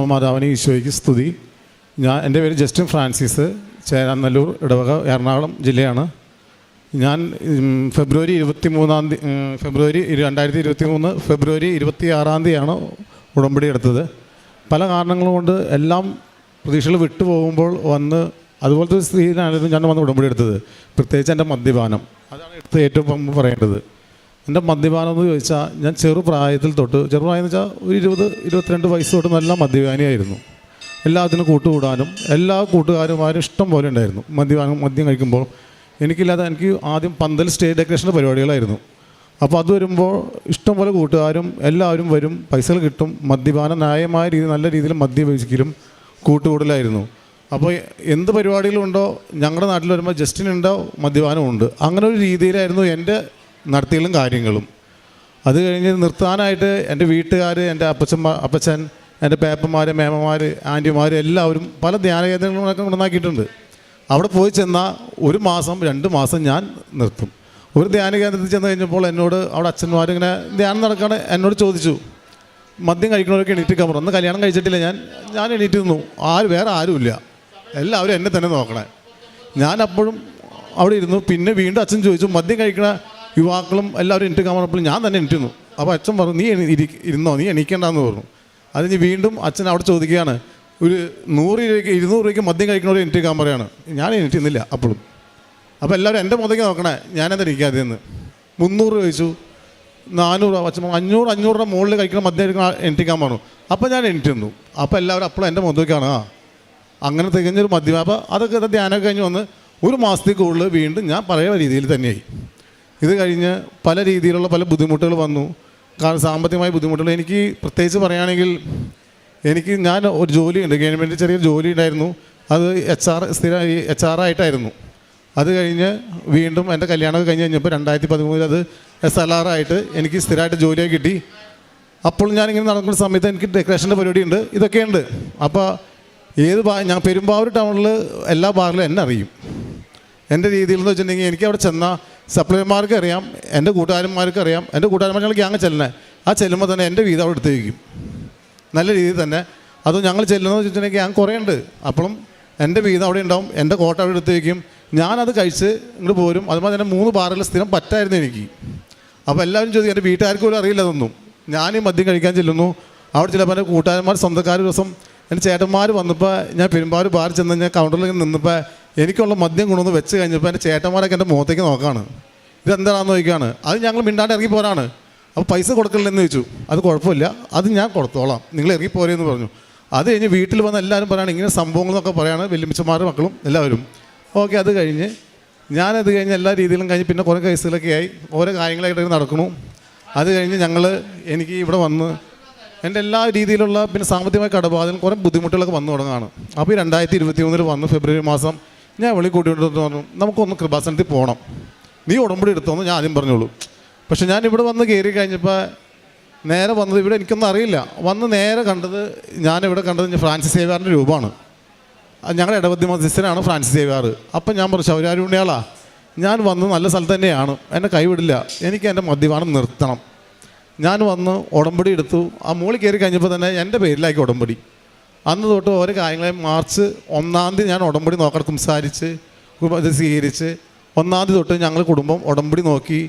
മാതാവിനെ ഈശോയ്ക്ക് സ്തുതി. ഞാൻ എന്റെ പേര് ജസ്റ്റിൻ ഫ്രാൻസിസ്. ചേരാനല്ലൂർ ഇടവക എറണാകുളം ജില്ലയാണ്. ഞാൻ ഫെബ്രുവരി ഇരുപത്തി മൂന്നാം തീയതി ഫെബ്രുവരി രണ്ടായിരത്തി ഇരുപത്തി മൂന്ന് ഫെബ്രുവരി ഇരുപത്തി ആറാം തീയതിയാണ് ഉടമ്പടി എടുത്തത്. പല കാരണങ്ങൾ കൊണ്ട് എല്ലാം പ്രതീക്ഷകൾ വിട്ടുപോകുമ്പോൾ വന്ന് അതുപോലത്തെ ഒരു സ്ഥിതിയിലായിരുന്നു ഞാൻ വന്ന് ഉടമ്പടി എടുത്തത്. പ്രത്യേകിച്ച് എന്റെ മദ്യപാനം. അതാണ് എടുത്ത് ഏറ്റവും പറയേണ്ടത്. എന്റെ മദ്യപാനം എന്ന് ചോദിച്ചാൽ ഞാൻ ചെറുപ്രായത്തിൽ തൊട്ട് ചെറുപ്രായം എന്ന് വെച്ചാൽ ഒരു ഇരുപത് ഇരുപത്തിരണ്ട് വയസ്സ് തൊട്ട് നല്ല മദ്യപാനിയായിരുന്നു. എല്ലാത്തിനും കൂട്ടുകൂടാനും എല്ലാ കൂട്ടുകാരുമാരും ഇഷ്ടം പോലെ ഉണ്ടായിരുന്നു. മദ്യപാനം മദ്യം കഴിക്കുമ്പോൾ എനിക്കില്ലാതെ എനിക്ക് ആദ്യം പന്തൽ സ്റ്റേജ് ഡെക്കറേഷന്റെ പരിപാടികളായിരുന്നു. അപ്പോൾ അത് വരുമ്പോൾ ഇഷ്ടം പോലെ കൂട്ടുകാരും എല്ലാവരും വരും പൈസകൾ കിട്ടും മദ്യപാനം ന്യായമായ രീതിയിൽ നല്ല രീതിയിൽ മദ്യപിക്കലും കൂട്ടുകൂടലായിരുന്നു. അപ്പോൾ എന്ത് പരിപാടികളുണ്ടോ ഞങ്ങളുടെ നാട്ടിൽ വരുമ്പോൾ ജസ്റ്റിനുണ്ടോ മദ്യപാനമുണ്ട്. അങ്ങനെ ഒരു രീതിയിലായിരുന്നു എന്റെ നടത്തികളും കാര്യങ്ങളും. അത് കഴിഞ്ഞ് നിർത്താനായിട്ട് എന്റെ വീട്ടുകാർ എന്റെ അപ്പച്ചന്മാർ അപ്പച്ചൻ എന്റെ പേപ്പന്മാർ മേമമാർ ആന്റിമാർ എല്ലാവരും പല ധ്യാന കേന്ദ്രങ്ങളൊക്കെ ഉണ്ടാക്കിയിട്ടുണ്ട് അവിടെ പോയി ചെന്നാൽ ഒരു മാസം രണ്ട് മാസം ഞാൻ നിർത്തും. ഒരു ധ്യാന കേന്ദ്രത്തിൽ ചെന്ന് കഴിഞ്ഞപ്പോൾ എന്നോട് അവിടെ അച്ഛന്മാർ ഇങ്ങനെ ധ്യാനം നടക്കാണ് എന്നോട് ചോദിച്ചു. മദ്യം കഴിക്കണവരൊക്കെ എണീറ്റ് കമറും അന്ന് കല്യാണം കഴിച്ചിട്ടില്ല ഞാൻ. ഞാൻ എണീറ്റ് നിന്നു. ആര് വേറെ ആരുമില്ല എല്ലാവരും എന്നെ തന്നെ നോക്കണേ. ഞാൻ അപ്പോഴും അവിടെ ഇരുന്നു. പിന്നെ വീണ്ടും അച്ഛൻ ചോദിച്ചു മദ്യം കഴിക്കണ യുവാക്കളും എല്ലാവരും എണീറ്റ് കമറപ്പോൾ ഞാൻ തന്നെ എണീറ്റ് അപ്പോൾ അച്ഛൻ പറഞ്ഞു നീ ഇരി- ഇരുന്നോ? നീ എണീക്കേണ്ടെന്ന് പറഞ്ഞു. അത് കഴിഞ്ഞ് വീണ്ടും അച്ഛൻ അവിടെ ചോദിക്കുകയാണ് ഒരു നൂറ് രൂപയ്ക്ക് ഇരുന്നൂറ് രൂപയ്ക്ക് മദ്യം കഴിക്കണവർ എണീറ്റ് കാമറയാണ് ഞാൻ എണീറ്റുന്നില്ല അപ്പോഴും. അപ്പോൾ എല്ലാവരും എന്റെ മുതലേക്ക് നോക്കണേ ഞാനെന്താ ഇരിക്കാതെ എന്ന് മുന്നൂറ് ചോദിച്ചു. നാനൂറ് അച്ഛൻ അഞ്ഞൂറ് അഞ്ഞൂറിന്റെ മുകളിൽ കഴിക്കണം മദ്യം കഴിക്കണം എണീറ്റിക്കാൻ പറഞ്ഞു. അപ്പോൾ ഞാൻ എണീറ്റിരുന്നു. അപ്പോൾ എല്ലാവരും അപ്പോഴും എന്റെ മുതലേക്കാണ് ആ അങ്ങനെ തികഞ്ഞൊരു മദ്യം. അപ്പോൾ അതൊക്കെ ധ്യാനമൊക്കെ കഴിഞ്ഞ് വന്ന് ഒരു മാസത്തിൽ കൂടുതൽ വീണ്ടും ഞാൻ പറയുന്ന രീതിയിൽ തന്നെയായി. ഇത് കഴിഞ്ഞ് പല രീതിയിലുള്ള പല ബുദ്ധിമുട്ടുകൾ വന്നു. കാരണം സാമ്പത്തികമായ ബുദ്ധിമുട്ടുകൾ. എനിക്ക് പ്രത്യേകിച്ച് പറയുകയാണെങ്കിൽ എനിക്ക് ഞാൻ ഒരു ജോലിയുണ്ട് ഗവൺമെന്റ് ചെറിയൊരു ജോലി ഉണ്ടായിരുന്നു. അത് എച്ച് ആർ സ്ഥിര എച്ച് ആർ ആയിട്ടായിരുന്നു. അത് കഴിഞ്ഞ് വീണ്ടും എന്റെ കല്യാണമൊക്കെ കഴിഞ്ഞ് കഴിഞ്ഞപ്പോൾ രണ്ടായിരത്തി പതിമൂന്നിൽ അത് എസ് എൽ ആർ ആയിട്ട് എനിക്ക് സ്ഥിരമായിട്ട് ജോലിയായി കിട്ടി. അപ്പോൾ ഞാനിങ്ങനെ നടക്കുന്ന സമയത്ത് എനിക്ക് ഡെക്കറേഷന്റെ പരിപാടിയുണ്ട്. ഇതൊക്കെയുണ്ട്. അപ്പോൾ ഏത് ബാ ഞാൻ പെരുമ്പാവൂർ ടൗണിൽ എല്ലാ ബാറിലും എന്നെ അറിയും. എന്റെ രീതിയിൽ എന്ന് വെച്ചിട്ടുണ്ടെങ്കിൽ എനിക്ക് അവിടെ ചെന്ന സപ്ലൈമാർക്ക് അറിയാം എന്റെ കൂട്ടുകാരന്മാർക്ക് അറിയാം എന്റെ കൂട്ടുകാരന്മാർ ഞങ്ങൾ ഗ്യാങ് ചെല്ലണേ ആ ചെല്ലുമ്പോൾ തന്നെ എന്റെ വീതം അവിടെ എടുത്ത് വയ്ക്കും നല്ല രീതിയിൽ തന്നെ. അത് ഞങ്ങൾ ചെല്ലുന്നത് വെച്ചിട്ടുണ്ടെങ്കിൽ ഗ്യാങ് കുറേ ഉണ്ട് അപ്പോഴും എന്റെ വീതം അവിടെ ഉണ്ടാവും എന്റെ കോട്ട അവിടെ എടുത്ത് വയ്ക്കും ഞാനത് കഴിച്ച് ഇങ്ങോട്ട് പോരും. അതുപോലെ തന്നെ മൂന്ന് ബാറിൽ സ്ഥിരം പറ്റായിരുന്നു എനിക്ക്. അപ്പോൾ എല്ലാവരും ചോദിക്കും എന്റെ വീട്ടുകാർക്ക് പോലും അറിയില്ല അതൊന്നും ഞാൻ മദ്യം കഴിക്കാൻ ചെല്ലുന്നു. അവിടെ ചിലപ്പോൾ എന്റെ കൂട്ടുകാരന്മാർ സ്വന്തക്കാർ ദിവസം എന്റെ ചേട്ടന്മാർ വന്നപ്പോൾ ഞാൻ പെരുമ്പാവൂർ ബാറിൽ ചെന്ന് ഞാൻ കൗണ്ടറിൽ നിന്നപ്പോൾ എനിക്കുള്ള മദ്യം കൊണ്ടുവന്ന് വെച്ച് കഴിഞ്ഞപ്പോൾ എന്റെ ചേട്ടന്മാരൊക്കെ എന്റെ മുഖത്തേക്ക് നോക്കാണ്. ഇതെന്താണെന്ന് ചോദിക്കുകയാണ്. അത് ഞങ്ങൾ മിണ്ടാണ്ട് ഇറങ്ങി പോരാണ്. അപ്പോൾ പൈസ കൊടുക്കില്ലെന്ന് ചോദിച്ചു. അത് കുഴപ്പമില്ല. അത് ഞാൻ കൊടുത്തോളാം. നിങ്ങൾ ഇറങ്ങിപ്പോരെന്ന് പറഞ്ഞു. അത് കഴിഞ്ഞ് വീട്ടിൽ വന്ന് എല്ലാവരും പറയാണ് ഇങ്ങനെ സംഭവങ്ങളൊക്കെ പറയാണ് വെല്ലുമിച്ചമാരുടെ മക്കളും എല്ലാവരും. ഓക്കെ അത് കഴിഞ്ഞ് ഞാനത് കഴിഞ്ഞ് എല്ലാ രീതിയിലും കഴിഞ്ഞ് പിന്നെ കുറേ കേസുകളൊക്കെ ആയി. ഓരോ കാര്യങ്ങളായിട്ട് നടക്കണു അത് കഴിഞ്ഞ് ഞങ്ങൾ എനിക്ക് ഇവിടെ വന്ന് എന്റെ എല്ലാ രീതിയിലുള്ള പിന്നെ സാമ്പത്തികമായ കടബാധയും കുറേ ബുദ്ധിമുട്ടുകളൊക്കെ വന്നു തുടങ്ങുകയാണ്. അപ്പോൾ ഈ രണ്ടായിരത്തി ഇരുപത്തി മൂന്നിൽ വന്ന് ഫെബ്രുവരി മാസം ഞാൻ വിളി കൂട്ടിയിട്ട് പറഞ്ഞു. നമുക്കൊന്ന് കൃപാസനത്തിൽ പോകണം നീ ഉടമ്പടി എടുത്തോന്ന് ഞാൻ ആദ്യം പറഞ്ഞോളൂ. പക്ഷെ ഞാൻ ഇവിടെ വന്ന് കയറി കഴിഞ്ഞപ്പോൾ നേരെ വന്നത് ഇവിടെ എനിക്കൊന്നും അറിയില്ല. വന്ന് നേരെ കണ്ടത് ഞാനിവിടെ കണ്ടത് ഞാൻ ഫ്രാൻസിസ് സേവ്യാറിന്റെ രൂപമാണ്. ഞങ്ങളുടെ ഇടവധി മധ്യസ്ഥനാണ് ഫ്രാൻസിസ് സേവ്യാർ. അപ്പം ഞാൻ പറഞ്ഞു ശൗര്യാരുണ്യാളാ ഞാൻ വന്ന് നല്ല സ്ഥലത്ത് തന്നെയാണ്. എന്നെ കൈവിടില്ല. എനിക്ക് എന്റെ മദ്യപാനം നിർത്തണം. ഞാൻ വന്ന് ഉടമ്പടി എടുത്തു. ആ മുകളിൽ കയറി കഴിഞ്ഞപ്പോൾ തന്നെ എന്റെ പേരിലാക്കി ഉടമ്പടി. അന്ന് തൊട്ട് ഓരോ കാര്യങ്ങളെ മാർച്ച് ഒന്നാം തീയതി ഞാൻ ഉടമ്പടി നോക്കാൻ സംസാരിച്ച് ഇത് സ്വീകരിച്ച് ഒന്നാം തീയതി തൊട്ട് ഞങ്ങൾ കുടുംബം ഉടമ്പടി നോക്കി.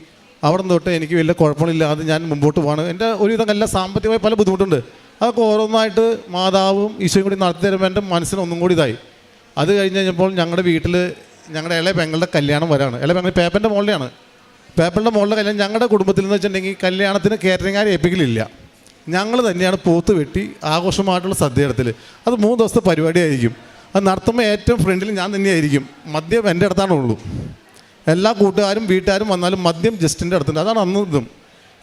അവിടെ തൊട്ട് എനിക്ക് വലിയ കുഴപ്പമില്ലാതെ ഞാൻ മുമ്പോട്ട് പോകണം എന്റെ ഒരുവിധം എല്ലാ സാമ്പത്തികമായി പല ബുദ്ധിമുട്ടുണ്ട്. അതൊക്കെ ഓരോന്നായിട്ട് മാതാവും ഈശോയും കൂടി നടത്തി തരുമ്പോൾ എന്റെ മനസ്സിന് ഒന്നും കൂടി ഇതായി. അത് കഴിഞ്ഞ് കഴിഞ്ഞപ്പോൾ ഞങ്ങളുടെ വീട്ടിൽ ഞങ്ങളുടെ ഇളയ പെങ്ങളുടെ കല്യാണം വരാണ്. ഇളയ പെങ്ങൾ പേപ്പറിന്റെ മുകളിലാണ്. പേപ്പറിന്റെ മുകളിലെ കല്യാണം ഞങ്ങളുടെ കുടുംബത്തിൽ എന്ന് വെച്ചിട്ടുണ്ടെങ്കിൽ കല്യാണത്തിന് കാറ്ററിംഗുകാരെ ഏൽപ്പിക്കലില്ല. ഞങ്ങൾ തന്നെയാണ് പോത്ത് വെട്ടി ആഘോഷമായിട്ടുള്ള സദ്യ ഇടത്തിൽ അത് മൂന്ന് ദിവസത്തെ പരിപാടിയായിരിക്കും. അത് നടത്തുമ്പോൾ ഏറ്റവും ഫ്രണ്ടിൽ ഞാൻ തന്നെയായിരിക്കും. മദ്യം എന്റെ അടുത്താണ് ഉള്ളൂ. എല്ലാ കൂട്ടുകാരും വീട്ടുകാരും വന്നാലും മദ്യം ജസ്റ്റിന്റെ അടുത്തുണ്ട്. അതാണ് അന്ന് ഇതും.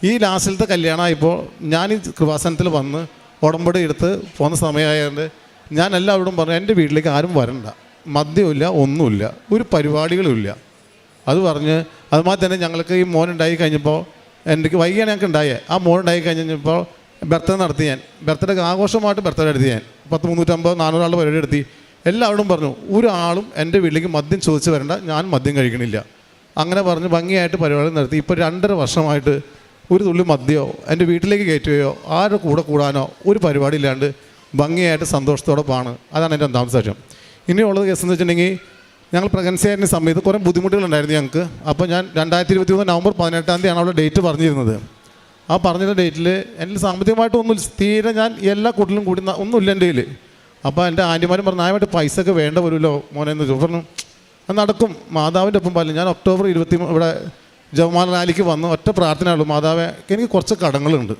ഈ ലാസ്റ്റിലത്തെ കല്യാണമായപ്പോൾ ഞാൻ ഈ കൃപാസനത്തിൽ വന്ന് ഉടമ്പടി എടുത്ത് പോകുന്ന സമയമായതുകൊണ്ട് ഞാൻ എല്ലാവരോടും പറഞ്ഞു എന്റെ വീട്ടിലേക്ക് ആരും വരണ്ട. മദ്യമില്ല ഒന്നുമില്ല. ഒരു പരിപാടികളുമില്ല അത് പറഞ്ഞ് അതുമാതിരി തന്നെ ഞങ്ങൾക്ക് ഈ മോനുണ്ടായി കഴിഞ്ഞപ്പോൾ എന്റെ വൈകിയാണ് ഞങ്ങൾക്ക് ഉണ്ടായേ. ആ മോനുണ്ടായി കഴിഞ്ഞപ്പോൾ ബർത്ത്ഡേ നടത്തി ഞാൻ. ബർത്ത്ഡേ ആഘോഷമായിട്ട് ബർത്ത്ഡേ എടുത്തി ഞാൻ. പത്ത് മുന്നൂറ്റമ്പത് നാനൂറാളുടെ പരിപാടി എടുത്തി. എല്ലാവരോടും പറഞ്ഞു ഒരാളും എന്റെ വീട്ടിലേക്ക് മദ്യം ചോദിച്ച് വരണ്ട ഞാൻ മദ്യം കഴിക്കണില്ല. അങ്ങനെ പറഞ്ഞ് ഭംഗിയായിട്ട് പരിപാടി നടത്തി. ഇപ്പോൾ രണ്ടര വർഷമായിട്ട് ഒരു തുള്ളി മദ്യമോ എന്റെ വീട്ടിലേക്ക് കയറ്റുകയോ ആരുടെ കൂടെ കൂടാനോ ഒരു പരിപാടി ഇല്ലാണ്ട് ഭംഗിയായിട്ട് സന്തോഷത്തോടെ പോവാണ്. അതാണ് എന്റെ ഒന്നാമത്തെ സാക്ഷ്യം ഇനിയുള്ളത് കേസ് എന്ന് വെച്ചിട്ടുണ്ടെങ്കിൽ ഞങ്ങൾ പ്രഗ്നൻസി ആയിരുന്ന സമയത്ത് കുറേ ബുദ്ധിമുട്ടുകളുണ്ടായിരുന്നു ഞങ്ങൾക്ക്. അപ്പോൾ ഞാൻ രണ്ടായിരത്തി ഇരുപത്തി മൂന്ന് നവംബർ പതിനെട്ടാം തീയതിയാണ് അവളുടെ ഡേറ്റ് പറഞ്ഞിരുന്നത്. ആ പറഞ്ഞ ഡേറ്റിൽ എന്റെ സാമ്പത്തികമായിട്ട് ഒന്നും തീരെ ഞാൻ എല്ലാ കൂട്ടിലും കൂടി ഒന്നുമില്ല എന്റെ കയ്യിൽ അപ്പോൾ എന്റെ ആന്റിമാരും പറഞ്ഞു ആയിട്ട് പൈസ ഒക്കെ വേണ്ട വരുമല്ലോ മോനെ എന്ന് പറഞ്ഞു. അത് നടക്കും. മാതാവിന്റെ ഒപ്പം പറഞ്ഞു ഞാൻ ഒക്ടോബർ ഇരുപത്തി ഇവിടെ ജവമാല റാലിക്ക് വന്നു. ഒറ്റ പ്രാർത്ഥനയുള്ളൂ. മാതാവെ എനിക്ക് കുറച്ച് കടങ്ങളുണ്ട്.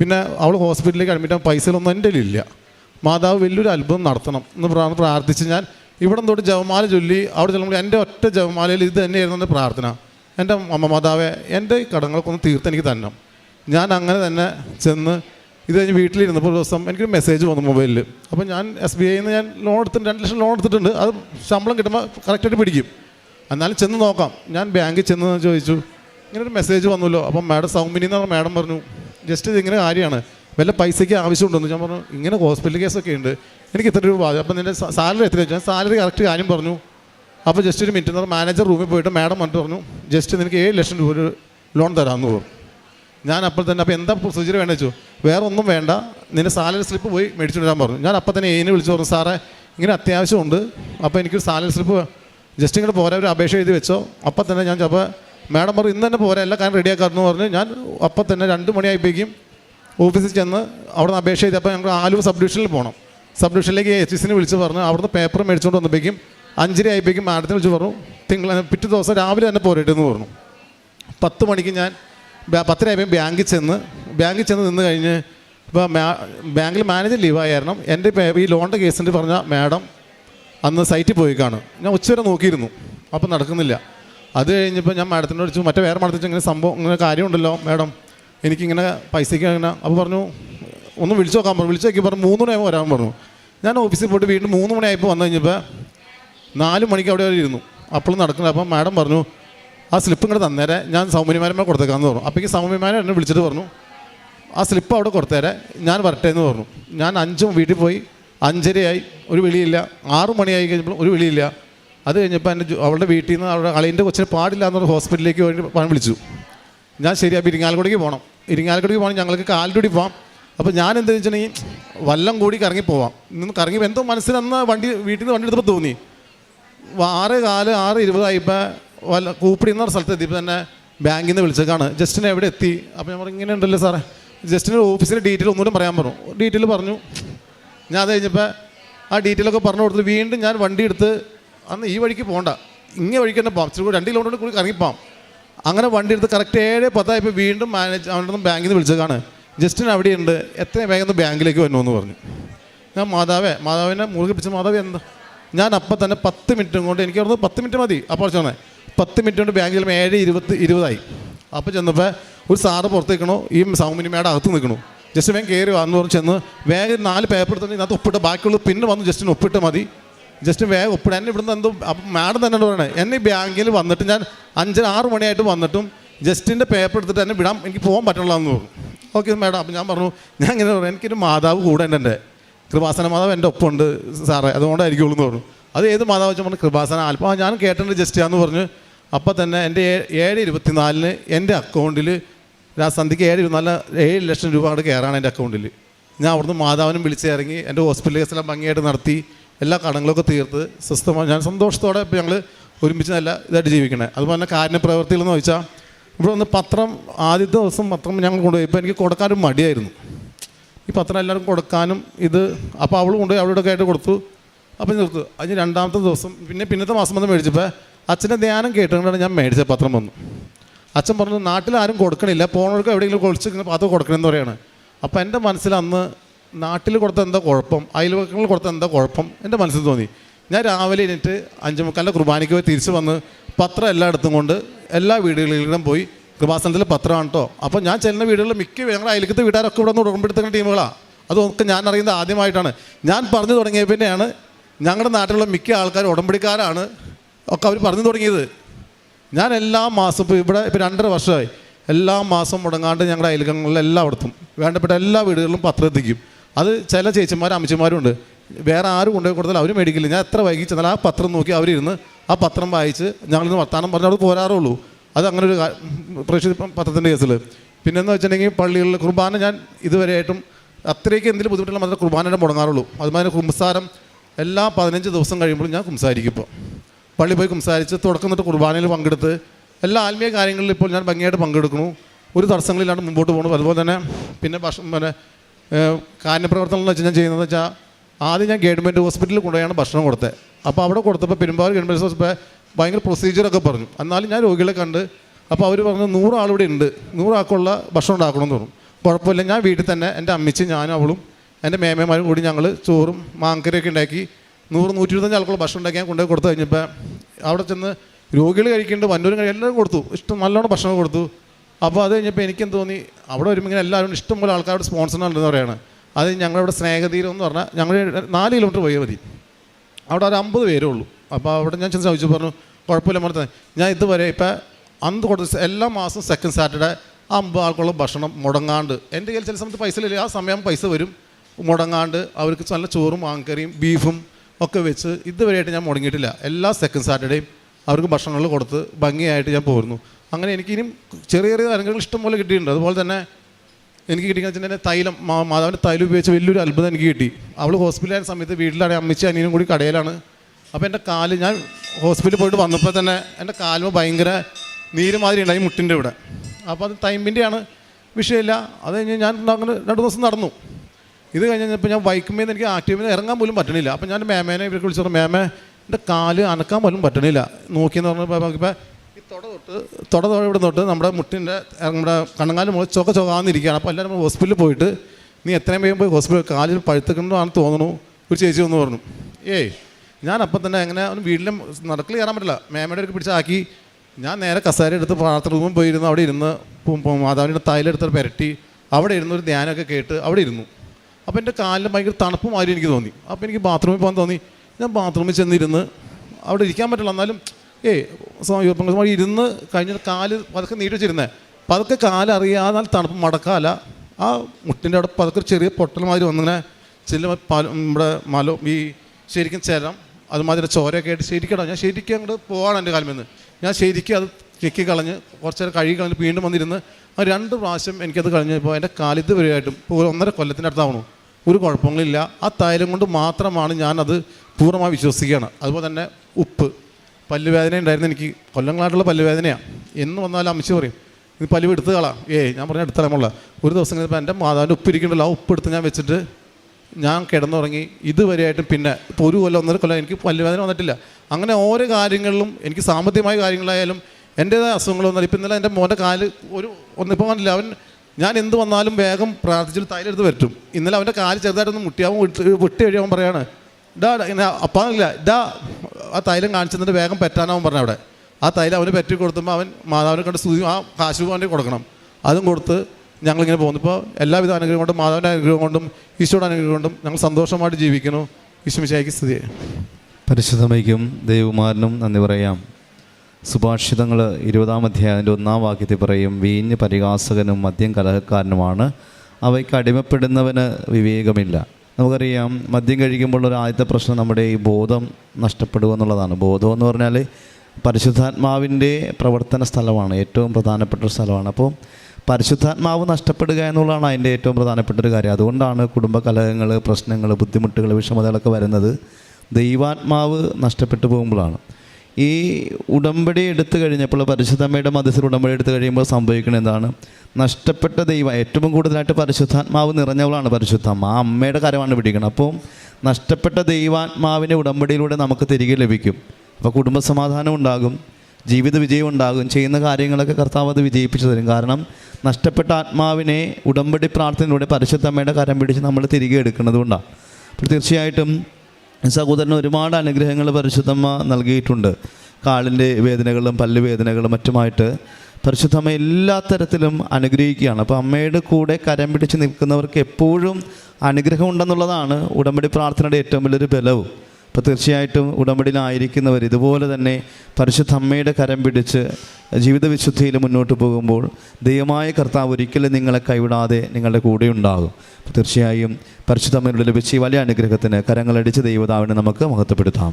പിന്നെ അവൾ ഹോസ്പിറ്റലിലേക്ക് അഡ്മിറ്റ് ആകാൻ പൈസകളൊന്നും എന്റെ ഇല്ല മാതാവ് വലിയൊരു അത്ഭുതം നടത്തണം എന്ന് പ്രാർത്ഥിച്ച് ഞാൻ ഇവിടെ തൊട്ട് ജവമാല ചൊല്ലി അവിടെ ചെല്ലുമ്പോൾ എന്റെ ഒറ്റ ജവമാലയിൽ ഇത് തന്നെയായിരുന്നു എന്റെ പ്രാർത്ഥന. എന്റെ അമ്മ മാതാവെ എന്റെ ഒന്ന് തീർത്ത് എനിക്ക് തന്നെ ഞാൻ അങ്ങനെ തന്നെ ചെന്ന് ഇത് കഴിഞ്ഞ് വീട്ടിലിരുന്നപ്പോൾ ഒരു ദിവസം എനിക്കൊരു മെസ്സേജ് വന്നു മൊബൈലിൽ അപ്പോൾ ഞാൻ എസ് ബി ഐയിൽ നിന്ന് ഞാൻ ലോൺ എടുത്തിട്ട് രണ്ട് ലക്ഷം ലോൺ എടുത്തിട്ടുണ്ട്. അത് ശമ്പളം കിട്ടുമ്പോൾ കറക്റ്റായിട്ട് പിടിക്കും. എന്നാലും ചെന്ന് നോക്കാം. ഞാൻ ബാങ്കിൽ ചെന്ന് ചോദിച്ചു. ഇങ്ങനെ ഒരു മെസ്സേജ് വന്നല്ലോ. അപ്പം മാഡം സൗമിനി എന്ന് പറഞ്ഞ മാഡം പറഞ്ഞു ജസ്റ്റ് ഇതിങ്ങനെ കാര്യമാണ്. വല്ല പൈസയ്ക്ക് ആവശ്യമുണ്ടെന്ന് ഞാൻ പറഞ്ഞു ഇങ്ങനെ ഹോസ്പിറ്റൽ കേസൊക്കെ ഉണ്ട്. എനിക്ക് ഇത്ര രൂപ അപ്പം നിന്റെ സാലറി എത്ര ഞാൻ സാലറി കറക്റ്റ് കാര്യം പറഞ്ഞു. അപ്പോൾ ജസ്റ്റ് ഒരു മിനിറ്റ് എന്ന് മാനേജർ റൂമിൽ പോയിട്ട് മാഡം വന്നിട്ട് പറഞ്ഞു ജസ്റ്റ് നിനക്ക് ഏഴ് ലക്ഷം രൂപ ഒരു ലോൺ തരാമെന്ന് പറഞ്ഞു. ഞാൻ അപ്പോൾ തന്നെ അപ്പോൾ എന്താ പ്രൊസീജിയർ വേണ്ട വെച്ചു? വേറെ ഒന്നും വേണ്ട. നിന്റെ സാലറി സ്ലിപ്പ് പോയി മേടിച്ചു വരാൻ പറഞ്ഞു. ഞാൻ അപ്പോൾ തന്നെ എയിനെ വിളിച്ചു പറഞ്ഞു സാറേ ഇങ്ങനെ അത്യാവശ്യമുണ്ട്. അപ്പോൾ എനിക്കൊരു സാലറി സ്ലിപ്പ് ജസ്റ്റ് ഇങ്ങോട്ട് പോരാ ഒരു അപേക്ഷ എഴുതി വെച്ചോ. അപ്പം തന്നെ ഞാൻ അപ്പോൾ മാഡം പറഞ്ഞു ഇന്ന് തന്നെ പോരാ എല്ലാ കാര്യം റെഡിയാക്കാമെന്ന് പറഞ്ഞ്. ഞാൻ അപ്പം തന്നെ രണ്ട് മണിയായിപ്പോയിക്കും ഓഫീസിൽ ചെന്ന് അവിടെ നിന്ന് അപേക്ഷ എഴുതി ചെയ്തപ്പോൾ ഞങ്ങൾ ആലുവ സബ് ഡിവിഷനിൽ പോകണം സബ് ഡിവിഷനിലേക്ക് എച്ച് എസിനെ വിളിച്ച് പറഞ്ഞു അവിടുന്ന് പേപ്പർ മേടിച്ചുകൊണ്ട് വന്നപ്പോഴേക്കും അഞ്ചര ആയപ്പോഴേക്കും മാഡത്തിന് വിളിച്ച് പറഞ്ഞു തിങ്കൾ പിറ്റേ ദിവസം രാവിലെ തന്നെ പോരട്ടെ എന്ന് പറഞ്ഞു. പത്ത് മണിക്ക് ഞാൻ പത്തരയായപ്പോൾ ബാങ്കിൽ ചെന്ന് ബാങ്കിൽ ചെന്ന് നിന്ന് കഴിഞ്ഞ് ഇപ്പോൾ ബാങ്കിൽ മാനേജർ ലീവായിരുന്നു എന്റെ ഈ ലോണിന്റെ കേസിന്റെ പറഞ്ഞ മാഡം അന്ന് സൈറ്റിൽ പോയി കാണും. ഞാൻ ഉച്ചവരെ നോക്കിയിരുന്നു. അപ്പം നടക്കുന്നില്ല. അത് കഴിഞ്ഞപ്പോൾ ഞാൻ മാഡത്തിനോട് ചോദിച്ചു മറ്റേ വേറെ മാഡത്തിൽ ഇങ്ങനെ സംഭവം ഇങ്ങനെ കാര്യമുണ്ടല്ലോ മാഡം. എനിക്കിങ്ങനെ പൈസയ്ക്ക് അങ്ങനെ അപ്പോൾ പറഞ്ഞു ഒന്ന് വിളിച്ചു നോക്കാൻ പറഞ്ഞു. വിളിച്ചു നോക്കി പറഞ്ഞു മൂന്ന് മണിയാകുമ്പോൾ വരാൻ പറഞ്ഞു. ഞാൻ ഓഫീസിൽ പോയിട്ട് വീണ്ടും മൂന്ന് മണിയായപ്പോൾ വന്നു കഴിഞ്ഞപ്പോൾ നാല് മണിക്ക് അവിടെ ഇരുന്നു. അപ്പോഴും നടക്കുന്നത് അപ്പം മാഡം പറഞ്ഞു ആ സ്ലിപ്പ് ഇങ്ങോട്ട് തന്നേരെ ഞാൻ സൗമ്യമാരന്മാർ കൊടുത്തേക്കാന്ന് പറഞ്ഞു. അപ്പോഴേക്കും സൗമ്യമാരെ എന്നെ വിളിച്ചിട്ട് പറഞ്ഞു ആ സ്ലിപ്പ് അവിടെ കൊടുത്തേരെ ഞാൻ വരട്ടെ എന്ന് പറഞ്ഞു. ഞാൻ അഞ്ചും വീട്ടിൽ പോയി അഞ്ചരയായി ഒരു വിളിയില്ല. ആറു മണിയായി കഴിഞ്ഞപ്പോൾ ഒരു വിളിയില്ല. അത് കഴിഞ്ഞപ്പോൾ എന്റെ അവളുടെ വീട്ടിൽ നിന്ന് അവളുടെ അളിയന്റെ കൊച്ചിന് പാടില്ല എന്നൊരു ഹോസ്പിറ്റലിലേക്ക് വേണ്ടി പണം വിളിച്ചു. ഞാൻ ശരി അപ്പോൾ ഇരിങ്ങാലക്കുടിക്ക് പോകണം ഇരിങ്ങാലക്കുടിക്ക് പോകണം ഞങ്ങൾക്ക് കാലിലൂടി പോകാം അപ്പോൾ ഞാൻ എന്താ വെച്ചിട്ടുണ്ടെങ്കിൽ വല്ലം കൂടി കറങ്ങി പോവാം. ഇന്ന് കറങ്ങി എന്തോ മനസ്സിലന്ന് വണ്ടി വീട്ടിൽ നിന്ന് വണ്ടി എടുത്തപ്പോൾ തോന്നി. ആറ് കാൽ ആറ് ഇരുപതായിപ്പോൾ വല്ല കൂപ്പിടി എന്ന സ്ഥലത്ത് എത്തിയപ്പോൾ തന്നെ ബാങ്കിൽ നിന്ന് വിളിച്ചേക്കാണ്. ജസ്റ്റിന് എവിടെ എത്തി? അപ്പോൾ ഞാൻ പറഞ്ഞു ഇങ്ങനെ ഉണ്ടല്ലോ സാറേ. ജസ്റ്റിന് ഓഫീസിന്റെ ഡീറ്റെയിൽ ഒന്നുകൂടെ പറയാൻ പറഞ്ഞു. ഡീറ്റെയിൽ പറഞ്ഞു. ഞാൻ അത് കഴിഞ്ഞപ്പോൾ ആ ഡീറ്റെയിലൊക്കെ പറഞ്ഞു കൊടുത്ത് വീണ്ടും ഞാൻ വണ്ടി എടുത്ത് അന്ന് ഈ വഴിക്ക് പോകണ്ട ഇങ്ങനെ വഴിക്ക് തന്നെ പോകാം. ചിലപ്പോൾ രണ്ട് കിലോമീറ്റർ കൂടി കറങ്ങിപ്പോകാം അങ്ങനെ വണ്ടി എടുത്ത് കറക്റ്റ് ഏഴ് പത്തായപ്പോൾ വീണ്ടും മാനേജ് അവിടെ നിന്ന് ബാങ്കിൽ നിന്ന് വിളിച്ചേക്കാണ്. ജസ്റ്റിന് അവിടെയുണ്ട്. എത്രയും വേഗം ബാങ്കിലേക്ക് എന്ന് പറഞ്ഞു. ഞാൻ മാതാവേ മാതാവിനെ മുറുകെ പിടിച്ച മാതാവ് എന്താ? ഞാൻ അപ്പം തന്നെ പത്ത് മിനിറ്റും കൊണ്ട് എനിക്ക് അവിടുന്ന് പത്ത് മിനിറ്റ് മതി. അപ്പോൾ ചെന്നേ പത്ത് മിനിറ്റ് കൊണ്ട് ബാങ്കിൽ ചെല്ലുമ്പോൾ ഏഴ് ഇരുപത്തി ഇരുപതായി. അപ്പോൾ ചെന്നപ്പോൾ ഒരു സാറ് പുറത്ത് ഈ സൗമിനിമയുടെ അകത്ത് നിൽക്കണു ജസ്റ്റ് വേഗം കയറി വന്നു പറഞ്ഞ് ചെന്ന് വേഗം നാല് പേപ്പർ എടുത്തിട്ട് ഇതിനകത്ത് ഒപ്പിട്ട് ബാക്കിയുള്ളത് പിന്നെ വന്ന് ജസ്റ്റിന് ഒപ്പിട്ട് മതി. ജസ്റ്റ് വേഗം ഒപ്പിട്ട് എന്നെ ഇവിടുന്ന് എന്തോ അപ്പം മാഡം തന്നെ പറയണേ എന്നെ ബാങ്കിൽ വന്നിട്ട് ഞാൻ അഞ്ചര ആറ് മണിയായിട്ട് വന്നിട്ടും ജസ്റ്റിന്റെ പേപ്പർ എടുത്തിട്ട് എന്നെ വിടാൻ എനിക്ക് പോകാൻ പറ്റുള്ളതെന്ന് പറഞ്ഞു. ഓക്കെ മാഡം അപ്പം ഞാൻ പറഞ്ഞു ഞാൻ ഇങ്ങനെ പറഞ്ഞു എനിക്കൊരു മാതാവ് കൂടെ ഉണ്ട് എന്റെ കൃപാസന മാതാവ് എന്റെ ഒപ്പമുണ്ട് സാറേ അതുകൊണ്ടായിരിക്കുള്ളൂ എന്ന് പറഞ്ഞു. അത് ഏത് മാതാവ് വെച്ചാൽ പറഞ്ഞു കൃപാസന ആൽപ്പം ഞാൻ കേട്ടിട്ടുണ്ട് ജസ്റ്റ് ആന്ന് പറഞ്ഞു. അപ്പം തന്നെ എന്റെ ഏഴ് ഇരുപത്തിനാലിന് എന്റെ അക്കൗണ്ടിൽ ആ സന്ധ്യയ്ക്ക് ഏഴ് ഇരുപത്തിനാലിന് ഏഴ് ലക്ഷം രൂപ അങ്ങോട്ട് കയറാണ് എന്റെ അക്കൗണ്ടിൽ ഞാൻ അവിടുന്ന് മാതാവിനും വിളിച്ചിറങ്ങി എന്റെ ഹോസ്പിറ്റൽ കേസെല്ലാം ഭംഗിയായിട്ട് നടത്തി എല്ലാ കടങ്ങളൊക്കെ തീർത്ത് സ്വസ്ഥമായി ഞാൻ സന്തോഷത്തോടെ ഇപ്പോൾ ഞങ്ങൾ ഒരുമിച്ച് നല്ല ഇതായിട്ട് ജീവിക്കണേ. അതുപോലെ തന്നെ കാരുണ്യ പ്രവൃത്തികൾ എന്ന് ചോദിച്ചാൽ ഇവിടെ വന്ന് പത്രം ആദ്യത്തെ ദിവസം പത്രം ഞങ്ങൾ കൊണ്ടുപോയി. ഇപ്പോൾ എനിക്ക് കൊടുക്കാനും മടിയായിരുന്നു. ഈ പത്രം എല്ലാവരും കൊടുക്കാനും ഇത് അപ്പോൾ അവൾ കൊണ്ടുപോയി അവളോടൊക്കെ ആയിട്ട് കൊടുത്തു. അപ്പോൾ നിർത്തും. അതിന് രണ്ടാമത്തെ ദിവസം പിന്നെ പിന്നത്തെ മാസം വന്ന് മേടിച്ചപ്പോൾ അച്ഛന്റെ ധ്യാനം കേട്ടുകൊണ്ടാണ് ഞാൻ മേടിച്ച പത്രം വന്നു. അച്ഛൻ പറഞ്ഞു നാട്ടിൽ ആരും കൊടുക്കണില്ല. പോണവർക്ക് എവിടെയെങ്കിലും കൊളിച്ച് അത് കൊടുക്കണമെന്ന് പറയാണ്. അപ്പോൾ എന്റെ മനസ്സിൽ അന്ന് നാട്ടിൽ കൊടുത്ത എന്താ കുഴപ്പം? അയൽവക്കങ്ങൾ കൊടുത്ത എന്താ കുഴപ്പം? എന്റെ മനസ്സിൽ തോന്നി. ഞാൻ രാവിലെ എണീറ്റ് അഞ്ചു മുക്കാലിന്റെ കുർബാനയ്ക്ക് പോയി തിരിച്ച് വന്ന് പത്രം എല്ലായിടത്തും കൊണ്ട് എല്ലാ വീടുകളിലും പോയി കൃപാസനത്തിൽ പത്രമാണ് കേട്ടോ അപ്പോൾ ഞാൻ ചെല്ലുന്ന വീടുകളിൽ മിക്ക ഞങ്ങളുടെ അയൽക്കത്ത് വീട്ടുകാരൊക്കെ ഇവിടെ നിന്ന് ഉടമ്പെടുത്തുന്ന ടീമുകളാണ് അതൊക്കെ ഞാൻ അറിയുന്നത് ആദ്യമായിട്ടാണ്. ഞാൻ പറഞ്ഞു തുടങ്ങിയ പിന്നെയാണ് ഞങ്ങളുടെ നാട്ടിലുള്ള മിക്ക ആൾക്കാർ ഉടമ്പടിക്കാരാണ്. ഒക്കെ അവർ പറഞ്ഞു തുടങ്ങിയത്. ഞാൻ എല്ലാ മാസം ഇപ്പോൾ ഇവിടെ ഇപ്പോൾ രണ്ടര വർഷമായി. എല്ലാ മാസം മുടങ്ങാണ്ട് ഞങ്ങളുടെ അയൽക്കങ്ങളിൽ എല്ലായിടത്തും വേണ്ടപ്പെട്ട എല്ലാ വീടുകളിലും പത്രം എത്തിക്കും. അത് ചില ചേച്ചിമാരും അമ്മച്ചിമാരും ഉണ്ട്. വേറെ ആരും കൊണ്ടുപോയി കൊടുത്താൽ അവർ മേടിക്കില്ല. ഞാൻ എത്ര വൈകി ചെന്നാൽ ആ പത്രം നോക്കി അവരിരുന്ന് ആ പത്രം വായിച്ച് ഞങ്ങളിന്ന് വർത്താനം പറഞ്ഞാൽ അത് പോരാറുള്ളൂ. അത് അങ്ങനെ ഒരു പ്രേക്ഷിത പത്രത്തിന്റെ കേസിൽ പിന്നെന്ന് വെച്ചിട്ടുണ്ടെങ്കിൽ പള്ളികളിൽ കുർബാന ഞാൻ ഇതുവരെയായിട്ടും അത്രയ്ക്ക് എന്തെങ്കിലും ബുദ്ധിമുട്ടുള്ള മാത്രമേ കുർബാനയുടെ മുടങ്ങാറുള്ളൂ. അതുമാതിരി കുംസാരം എല്ലാ പതിനഞ്ച് ദിവസം കഴിയുമ്പോഴും ഞാൻ കുംസാരിക്കും ഇപ്പോൾ പള്ളി പോയി സംസാരിച്ച് തുടക്കം തൊട്ട് കുർബാനയിൽ പങ്കെടുത്ത് എല്ലാ ആത്മീയ കാര്യങ്ങളിലും ഇപ്പോൾ ഞാൻ ഭംഗിയായിട്ട് പങ്കെടുക്കുന്നു. ഒരു തടസ്സങ്ങളില്ലാണ്ട് മുമ്പോട്ട് പോകുന്നത് അതുപോലെ തന്നെ പിന്നെ ഭക്ഷണം പിന്നെ എന്ന് വെച്ചാൽ ഞാൻ ചെയ്യുന്നത് വെച്ചാൽ ആദ്യം ഞാൻ ഗവൺമെന്റ് ഹോസ്പിറ്റലിൽ കൊണ്ടുപോയാണ് ഭക്ഷണം കൊടുത്തത് അപ്പോൾ അവിടെ കൊടുത്തപ്പോൾ പെരുമ്പാവൂർ ഗവൺമെന്റ് ഹോസ്പിറ്റൽ ഭയങ്കര പ്രൊസീജിയറൊക്കെ പറഞ്ഞു. എന്നാലും ഞാൻ രോഗികളെ കണ്ട് അപ്പോൾ അവർ പറഞ്ഞു നൂറാളിവിടെ ഉണ്ട്. നൂറാൾക്കുള്ള ഭക്ഷണം ഉണ്ടാക്കണമെന്ന് പറഞ്ഞു. കുഴപ്പമില്ല. ഞാൻ വീട്ടിൽ തന്നെ എന്റെ അമ്മച്ചി ഞാനും അവളും എന്റെ മേമേമാരും കൂടി ഞങ്ങൾ ചോറും മാങ്കരയൊക്കെ ഉണ്ടാക്കി നൂറ് നൂറ്റി ഇരുപത്തഞ്ച് ആൾക്കുള്ള ഭക്ഷണം ഉണ്ടാക്കി കൊണ്ടുപോയി കൊടുത്തു. കഴിഞ്ഞപ്പോൾ അവിടെ ചെന്ന് രോഗികൾ കഴിക്കേണ്ടത് വന്നൂരും കഴിക്കും എല്ലാവരും കൊടുത്തു. ഇഷ്ടം നല്ലോണം ഭക്ഷണം കൊടുത്തു. അപ്പോൾ അത് കഴിഞ്ഞപ്പോൾ എനിക്കെന്ത് തോന്നി? അവിടെ വരുമ്പോൾ ഇങ്ങനെ എല്ലാവരും ഇഷ്ടം പോലെ ആൾക്കാരുടെ സ്പോൺസറിനുണ്ടെന്ന് പറയുകയാണ് അത് ഞങ്ങളിവിടെ സ്നേഹതീരം എന്ന് പറഞ്ഞാൽ ഞങ്ങൾ നാല് കിലോമീറ്റർ പോയാൽ മതി. അവിടെ ഒരു അമ്പത് പേരേ ഉള്ളൂ. അപ്പോൾ അവിടെ ഞാൻ ചെന്ന് ചോദിച്ചു പറഞ്ഞു കുഴപ്പമില്ല മറത്തത് ഞാൻ ഇതുവരെ ഇപ്പം അന്ന് കൊടുത്ത എല്ലാ മാസവും സെക്കൻഡ് സാറ്റർഡേ ആ അമ്പത് ആൾക്കുള്ള ഭക്ഷണം മുടങ്ങാണ്ട്. എന്റെ കയ്യിൽ ചില സമയത്ത് പൈസ ഇല്ല. ആ സമയം പൈസ വരും. മുടങ്ങാണ്ട് അവർക്ക് നല്ല ചോറും മാങ്കറിയും ബീഫും ഒക്കെ വെച്ച് ഇതുവരെയായിട്ട് ഞാൻ മുടങ്ങിയിട്ടില്ല. എല്ലാ സെക്കൻഡ് സാറ്റർഡേയും അവർക്ക് ഭക്ഷണങ്ങൾ കൊടുത്ത് ഭംഗിയായിട്ട് ഞാൻ പോരുന്നു. അങ്ങനെ എനിക്കിനും ചെറിയ ചെറിയ കാര്യങ്ങൾ ഇഷ്ടം പോലെ കിട്ടിയിട്ടുണ്ട്. അതുപോലെ തന്നെ എനിക്ക് കിട്ടിയെന്ന് വെച്ചിട്ടുണ്ടെങ്കിൽ തൈലം മാ- മാതാവിന്റെ തൈലം ഉപയോഗിച്ച് വലിയൊരു അത്ഭുതം എനിക്ക് കിട്ടി. അവൾ ഹോസ്പിറ്റലായ സമയത്ത് വീട്ടിലാണ് അമ്മച്ചി അനിയനും കൂടി കടയിലാണ്. അപ്പോൾ എന്റെ കാൽ ഞാൻ ഹോസ്പിറ്റലിൽ പോയിട്ട് വന്നപ്പോൾ തന്നെ എന്റെ കാലിന് ഭയങ്കര നീര് മാതിരി ഉണ്ടായി മുട്ടിന്റെ ഇവിടെ. അപ്പോൾ അത് തൈമ്പിന്റെയാണ് വിഷയമില്ല. അത് കഴിഞ്ഞ് ഞാൻ അങ്ങനെ രണ്ട് ദിവസം നടന്നു. ഇത് കഴിഞ്ഞപ്പോൾ ഞാൻ നിന്ന് എനിക്ക് ആക്റ്റീവിൽ നിന്ന് ഇറങ്ങാൻ പോലും പറ്റണില്ല. അപ്പോൾ ഞാൻ മേമേനെ ഇവർക്ക് വിളിച്ചു മേമേ എന്റെ കാൽ അനക്കാൻ പോലും പറ്റണില്ല. നോക്കിയെന്ന് പറഞ്ഞപ്പോൾ നോക്കിയപ്പോൾ ഈ തുട തൊട്ട് തുട തൊഴ ഇവിടെ തൊട്ട് നമ്മുടെ മുട്ടിന്റെ നമ്മുടെ കണ്ണങ്ങാലും മുകളിൽ ചൊക്ക ചൊകാന്നിരിക്കുകയാണ് അപ്പോൾ എല്ലാവരും ഹോസ്പിറ്റലിൽ പോയിട്ട് നീ എത്രയും വേഗം പോയി ഹോസ്പിറ്റൽ കാലിൽ പഴുത്തുകൊണ്ടാണെന്ന് തോന്നുന്നു ഒരു ചേച്ചി ഒന്ന് പറഞ്ഞു. ഏയ് ഞാൻ അപ്പം തന്നെ അങ്ങനെ വീട്ടിലും നടക്കിൽ കയറാൻ പറ്റില്ല. മേമയുടെ അടുത്ത് പിടിച്ചാക്കി. ഞാൻ നേരെ കസേര എടുത്ത് പ്രാർത്ഥന റൂമിൽ പോയിരുന്നു. അവിടെ ഇരുന്ന് മാതാവിന്റെ തൈലെടുത്ത് പെരട്ടി. അവിടെ ഇരുന്ന് ഒരു ധ്യാനമൊക്കെ കേട്ട് അവിടെ ഇരുന്നു. അപ്പോൾ എന്റെ കാലിൽ ഭയങ്കര തണുപ്പ് മാറി എനിക്ക് തോന്നി. അപ്പോൾ എനിക്ക് ബാത്റൂമിൽ പോകാൻ തോന്നി. ഞാൻ ബാത്റൂമിൽ ചെന്നിരുന്ന് അവിടെ ഇരിക്കാൻ പറ്റില്ല. എന്നാലും ഏയ് സമയം ഇരുന്ന് കഴിഞ്ഞ കാൽ പതുക്കെ നീട്ടി വെച്ചിരുന്നേ. പതുക്കെ കാലറിയാതെ തണുപ്പ് മടക്കാല ആ മുട്ടിന്റെ അവിടെ പതുക്കെ ചെറിയ പൊട്ടൽ മാതിരി വന്നിങ്ങനെ ചില പല നമ്മുടെ മല ഈ ശരിക്കും ചിലം അതുമാതിരി ചോരയൊക്കെ ആയിട്ട് ശരിക്കടാ. ഞാൻ ശരിക്കും അങ്ങോട്ട് പോവാണ് എന്റെ കാലമെന്ന് ഞാൻ ശരിക്കും അത് ഞെക്കി കളഞ്ഞ് കുറച്ച് നേരം കഴുകി കളഞ്ഞ് വീണ്ടും വന്നിരുന്ന് രണ്ട് പ്രാവശ്യം എനിക്കത് കഴിഞ്ഞപ്പോൾ എന്റെ കാലിത് വരെയായിട്ടും ഇപ്പോൾ ഒന്നര കൊല്ലത്തിന്റെ അടുത്താവണു. ഒരു കുഴപ്പങ്ങളില്ല. ആ തൈലം കൊണ്ട് മാത്രമാണ് ഞാനത് പൂർണമായി വിശ്വസിക്കുകയാണ്. അതുപോലെ തന്നെ ഉപ്പ്. പല്ലുവേദന ഉണ്ടായിരുന്നു എനിക്ക്. കൊല്ലങ്ങളായിട്ടുള്ള പല്ലുവേദനയാണ് എന്ന് വന്നാലും അമ്മച്ചി പറയും ഇത് പല്ലുവ് എടുത്ത് കളാം. ഏ ഞാൻ പറഞ്ഞ എടുത്ത് കളമുള്ള ഒരു ദിവസം കഴിഞ്ഞപ്പോൾ എന്റെ മാതാവിന്റെ ഉപ്പ് ഇരിക്കണ്ടല്ലോ ആ ഉപ്പ് എടുത്ത് ഞാൻ വെച്ചിട്ട് ഞാൻ കിടന്നുറങ്ങി. ഇതുവരെയായിട്ടും പിന്നെ ഇപ്പോൾ ഒരു കൊല്ലം ഒന്നര കൊല്ലം എനിക്ക് പല്ലുവേദന വന്നിട്ടില്ല. അങ്ങനെ ഓരോ കാര്യങ്ങളിലും എനിക്ക് സാമ്പത്തികമായ കാര്യങ്ങളായാലും എന്റേതായ അസുഖങ്ങളൊന്നും ഇപ്പം ഇന്നലെ എന്റെ മോന്റെ കാൽ ഒരു ഒന്നിപ്പോൾ വന്നില്ല. അവൻ ഞാൻ എന്ത് വന്നാലും വേഗം പ്രാർത്ഥിച്ചിട്ട് തൈലെടുത്ത് പറ്റും. ഇന്നലെ അവന്റെ കാൽ ചെറുതായിട്ടൊന്ന് മുട്ടിയാവും വിട്ട് കഴിയാവും പറയാണ് ഡാ അപ്പാന്നില്ല ഡാ ആ തൈലം കാണിച്ചെന്നിട്ട് വേഗം പറ്റാനാവും പറഞ്ഞു അവിടെ. ആ തൈലം അവന് പറ്റി കൊടുത്തുമ്പോൾ അവൻ മാതാവിനെ കണ്ട് സ്തുതി ആ കാശ് അവന്റെ കൊടുക്കണം. അതും കൊടുത്ത് ഞങ്ങളിങ്ങനെ പോകുന്നു. ഇപ്പോൾ എല്ലാവിധ അനുഗ്രഹം കൊണ്ടും മാതാവിന്റെ അനുഗ്രഹം കൊണ്ടും ഈശോയുടെ അനുഗ്രഹം കൊണ്ടും ഞങ്ങൾ സന്തോഷമായിട്ട് ജീവിക്കുന്നു. ഈശ്വമിശായിക്ക് സ്തുതി പരിശുദ്ധമയ്ക്കും ദൈവകുമാരനും നന്ദി പറയാം. സുഭാഷിതങ്ങൾ ഇരുപതാം അധ്യായത്തിന്റെ ഒന്നാം വാക്യത്തിൽ പറയും വീഞ്ഞ് പരിഹാസകനും മദ്യം കലഹക്കാരനുമാണ്. അവയ്ക്ക് അടിമപ്പെടുന്നവന് വിവേകമില്ല. നമുക്കറിയാം മദ്യം കഴിക്കുമ്പോൾ ഒരു ആദ്യത്തെ പ്രശ്നം നമ്മുടെ ഈ ബോധം നഷ്ടപ്പെടുക എന്നുള്ളതാണ്. ബോധം എന്ന് പറഞ്ഞാൽ പരിശുദ്ധാത്മാവിന്റെ പ്രവർത്തന സ്ഥലമാണ് ഏറ്റവും പ്രധാനപ്പെട്ട ഒരു സ്ഥലമാണ്. അപ്പോൾ പരിശുദ്ധാത്മാവ് നഷ്ടപ്പെടുക എന്നുള്ളതാണ് അതിന്റെ ഏറ്റവും പ്രധാനപ്പെട്ട ഒരു കാര്യം. അതുകൊണ്ടാണ് കുടുംബ കലഹങ്ങൾ പ്രശ്നങ്ങൾ ബുദ്ധിമുട്ടുകൾ വിഷമതകളൊക്കെ വരുന്നത് ദൈവാത്മാവ് നഷ്ടപ്പെട്ടു പോകുമ്പോഴാണ്. ഈ ഉടമ്പടി എടുത്തു കഴിഞ്ഞപ്പോൾ പരിശുദ്ധമ്മയുടെ മധ്യസ്ഥ ഉടമ്പടി എടുത്തു കഴിയുമ്പോൾ സംഭവിക്കുന്നത് എന്താണ്? നഷ്ടപ്പെട്ട ദൈവം ഏറ്റവും കൂടുതലായിട്ട് പരിശുദ്ധാത്മാവ് നിറഞ്ഞവളാണ് പരിശുദ്ധമ്മ ആ അമ്മയുടെ കരമാണ് പിടിക്കുന്നത് അപ്പോൾ നഷ്ടപ്പെട്ട ദൈവാത്മാവിനെ ഉടമ്പടിയിലൂടെ നമുക്ക് തിരികെ ലഭിക്കും. അപ്പോൾ കുടുംബസമാധാനം ഉണ്ടാകും ജീവിത വിജയം ഉണ്ടാകും ചെയ്യുന്ന കാര്യങ്ങളൊക്കെ കർത്താവ് അത് വിജയിപ്പിച്ചു തരും. കാരണം നഷ്ടപ്പെട്ട ആത്മാവിനെ ഉടമ്പടി പ്രാർത്ഥനയിലൂടെ പരിശുദ്ധമ്മയുടെ കരം പിടിച്ച് നമ്മൾ തിരികെ എടുക്കുന്നതുകൊണ്ടാണ്. അപ്പോൾ തീർച്ചയായിട്ടും സഹോദരന് ഒരുപാട് അനുഗ്രഹങ്ങൾ പരിശുദ്ധമ്മ നൽകിയിട്ടുണ്ട്. കാലിന്റെ വേദനകളും പല്ല് വേദനകളും മറ്റുമായിട്ട് പരിശുദ്ധമ്മ എല്ലാ തരത്തിലും അനുഗ്രഹിക്കുകയാണ്. അപ്പോൾ അമ്മയുടെ കൂടെ കരം പിടിച്ച് നിൽക്കുന്നവർക്ക് എപ്പോഴും അനുഗ്രഹം ഉണ്ടെന്നുള്ളതാണ് ഉടമ്പടി പ്രാർത്ഥനയുടെ ഏറ്റവും വലിയൊരു ബലവും. അപ്പോൾ തീർച്ചയായിട്ടും ഉടമ്പടിയിലായിരിക്കുന്നവർ ഇതുപോലെ തന്നെ പരിശുദ്ധ അമ്മയുടെ കരം പിടിച്ച് ജീവിത വിശുദ്ധിയിൽ മുന്നോട്ട് പോകുമ്പോൾ ദൈവമായ കർത്താവ് ഒരിക്കലും നിങ്ങളെ കൈവിടാതെ നിങ്ങളുടെ കൂടെ ഉണ്ടാകും. തീർച്ചയായും പരിശുദ്ധ അമ്മയുടെ ലഭിച്ച ഈ വലിയ അനുഗ്രഹത്തിന് കരങ്ങളടിച്ച് ദൈവതാവിനെ നമുക്ക് മഹത്വപ്പെടുത്താം.